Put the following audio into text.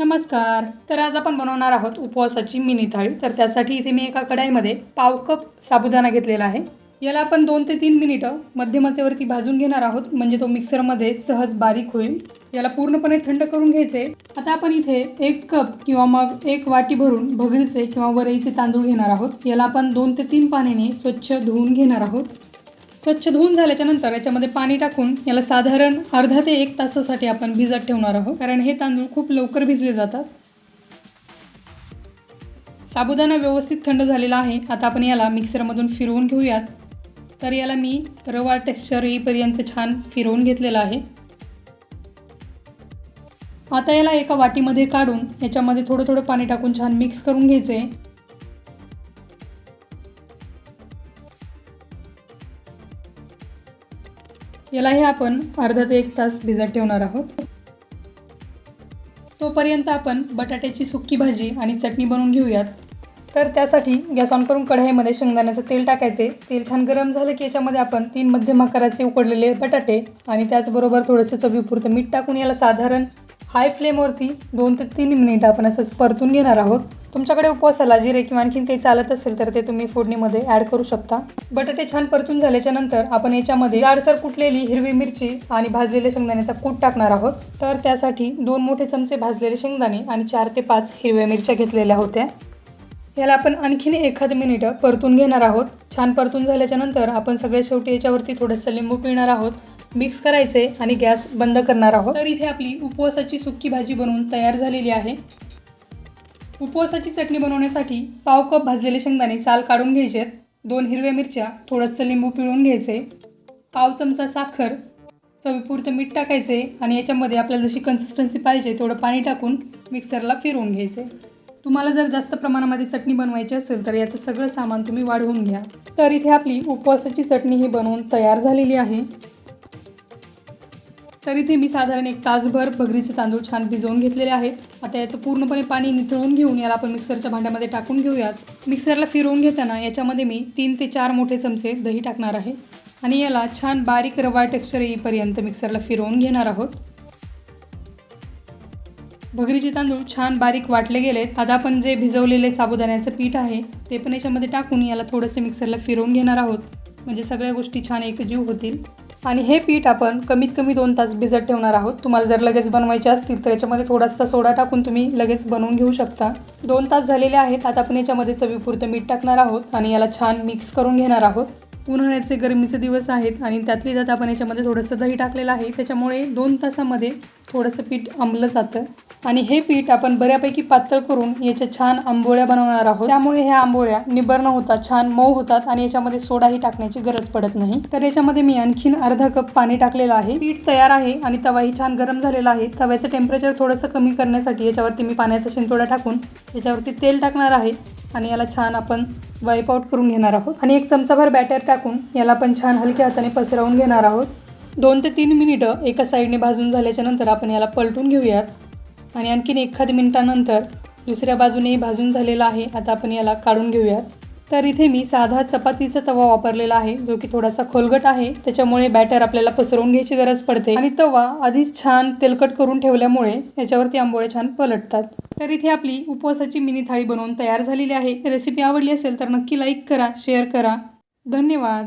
नमस्कार. तर आज आपण बनवणार आहोत उपवासाची मिनी थाळी. तर त्यासाठी इथे मी एका कढाईमध्ये पाव कप साबुदाणा घेतलेला आहे. याला आपण दोन ते तीन मिनिटं मध्यमाचेवरती भाजून घेणार आहोत. म्हणजे तो मिक्सरमध्ये सहज बारीक होईल. याला पूर्णपणे थंड करून घ्यायचे. आता आपण इथे एक कप किंवा मग एक वाटी भरून भगरीचे किंवा वरईचे तांदूळ घेणार आहोत. याला आपण दोन ते तीन पाण्याने स्वच्छ धुवून घेणार आहोत. स्वच्छ धुवून झाल्याच्यानंतर याच्यामध्ये पाणी टाकून याला साधारण अर्धा ते एक तासासाठी आपण भिजत ठेवणार आहोत. कारण हे तांदूळ खूप लवकर भिजले जातात. साबुदाणा व्यवस्थित थंड झालेला आहे. आता आपण याला मिक्सरमधून फिरवून घेऊयात. तर याला मी रवा टेक्स्चर येईपर्यंत छान फिरवून घेतलेला आहे. आता याला एका वाटीमध्ये काढून याच्यामध्ये थोडं थोडं पाणी टाकून छान मिक्स करून घ्यायचं आहे यालाही आपण अर्धा ते एक तास भिजत ठेवणार आहोत. तोपर्यंत आपण बटाट्याची सुक्की भाजी आणि चटणी बनवून घेऊयात. तर त्यासाठी गॅस ऑन करून कढाईमध्ये शेंगदाण्याचं तेल टाकायचे. तेल छान गरम झालं की याच्यामध्ये आपण तीन मध्यम आकाराचे उकडलेले बटाटे आणि त्याचबरोबर थोडंसं चवीपुरतं मीठ टाकून याला साधारण हाय फ्लेमवरती दोन ते तीन मिनिटं आपण असंच परतून घेणार आहोत. तुमच्याकडे उपवासाला जिरे किंवा आणखीन काही चालत असेल तर ते तुम्ही फोडणीमध्ये ॲड करू शकता. बटाटे छान परतून झाल्याच्यानंतर आपण याच्यामध्ये जाडसर कुटलेली हिरवी मिरची आणि भाजलेले शेंगदाण्याचा कूट टाकणार आहोत. तर त्यासाठी दोन मोठे चमचे भाजलेले शेंगदाणे आणि चार ते पाच हिरव्या मिरच्या घेतलेल्या होत्या. याला आपण आणखीन एखाद मिनिटं परतून घेणार आहोत. छान परतून झाल्याच्यानंतर आपण सगळ्या शेवटी याच्यावरती थोडंसं लिंबू पिळणार आहोत. मिक्स करायचे आणि गॅस बंद करणार आहोत. तर इथे आपली उपवासाची सुक्की भाजी बनवून तयार झालेली आहे. उपवासाची चटणी बनवण्यासाठी पाव कप भाजलेले शेंगदाणे साल काढून घ्यायचे दोन हिरव्या मिरच्या थोडंसं लिंबू पिळून घ्यायचे. पाव चमचा साखर चवीपुरतं मीठ टाकायचे आणि याच्यामध्ये आपल्याला जशी कन्सिस्टन्सी पाहिजे तेवढं पाणी टाकून मिक्सरला फिरवून घ्यायचे. तुम्हाला जर जास्त प्रमाणामध्ये चटणी बनवायची असेल तर याचं सगळं सामान तुम्ही वाढवून घ्या. तर इथे आपली उपवासाची चटणी ही बनवून तयार झालेली आहे. तर इथे मी साधारण एक तासभर भगरीचे तांदूळ छान भिजवून घेतलेले आहेत. आता याचं पूर्णपणे पाणी निथळून घेऊन याला आपण मिक्सरच्या भांड्यामध्ये टाकून घेऊयात. मिक्सरला फिरवून घेताना याच्यामध्ये मी तीन ते चार मोठे चमचे दही टाकणार आहे. आणि याला छान बारीक रवा टेक्स्चर येईपर्यंत मिक्सरला फिरवून घेणार आहोत. भगरीचे तांदूळ छान बारीक वाटले गेलेत. आता आपण जे भिजवलेले साबुदाण्याचं पीठ आहे ते पण याच्यामध्ये टाकून याला थोडंसं मिक्सरला फिरवून घेणार आहोत. म्हणजे सगळ्या गोष्टी छान एकजीव होतील. आणि हे पीठ आपण कमीत कमी दोन तास भिजत ठेवणार आहोत. तुम्हाला जर लगेच बनवायचे असतील तर याच्यामध्ये थोडासा सोडा टाकून तुम्ही लगेच बनवून घेऊ शकता. दोन तास झालेले आहेत आता आपण याच्यामध्ये चवीपुरतं मीठ टाकणार आहोत आणि याला छान मिक्स करून घेणार आहोत. उन्हाळ्याचे गरमीचे दिवस आहेत आणि त्यातली त्यात आपण याच्यामध्ये थोडंसं दही टाकलेलं आहे. त्याच्यामुळे दोन तासामध्ये थोडंसं पीठ आंबलं जातं. आणि हे पीठ आपण बऱ्यापैकी पातळ करून याच्या छान आंबोळ्या बनवणार आहोत. त्यामुळे ह्या आंबोळ्या निबर न होता छान मऊ होतात आणि याच्यामध्ये सोडाही टाकण्याची गरज पडत नाही. तर याच्यामध्ये मी आणखीन अर्धा कप पाणी टाकलेलं आहे. पीठ तयार आहे आणि तवाही छान गरम झालेला आहे. तव्याचं टेम्परेचर थोडंसं कमी करण्यासाठी याच्यावरती मी पाण्याचा शिंतोडा टाकून याच्यावरती तेल टाकणार आहे. आणि याला छान आपण वाईप आउट करून घेणार आहोत. आणि एक चमचाभर बॅटर टाकून याला आपण छान हलक्या हाताने पसरवून घेणार आहोत. दोन ते तीन मिनिटं एका साईडने भाजून झाल्याच्यानंतर आपण याला पलटून घेऊयात. आणि आणखीन एखाद मिनिटानंतर दुसऱ्या बाजूनेही भाजून झालेला आहे आता आपण याला काढून घेऊयात. तर इथे मी साधा चपातीचा तवा वापरलेला आहे जो की थोडासा खोलगट आहे. त्याच्यामुळे बॅटर आपल्याला पसरवून घ्यायची गरज पडते. आणि तवा आधीच छान तेलकट करून ठेवल्यामुळे याच्यावरती आंबोळे छान पलटतात. तर इथे आपली उपवासाची मिनी थाळी बनवून तयार झालेली आहे. रेसिपी आवडली असेल तर नक्की लाईक करा शेअर करा. धन्यवाद.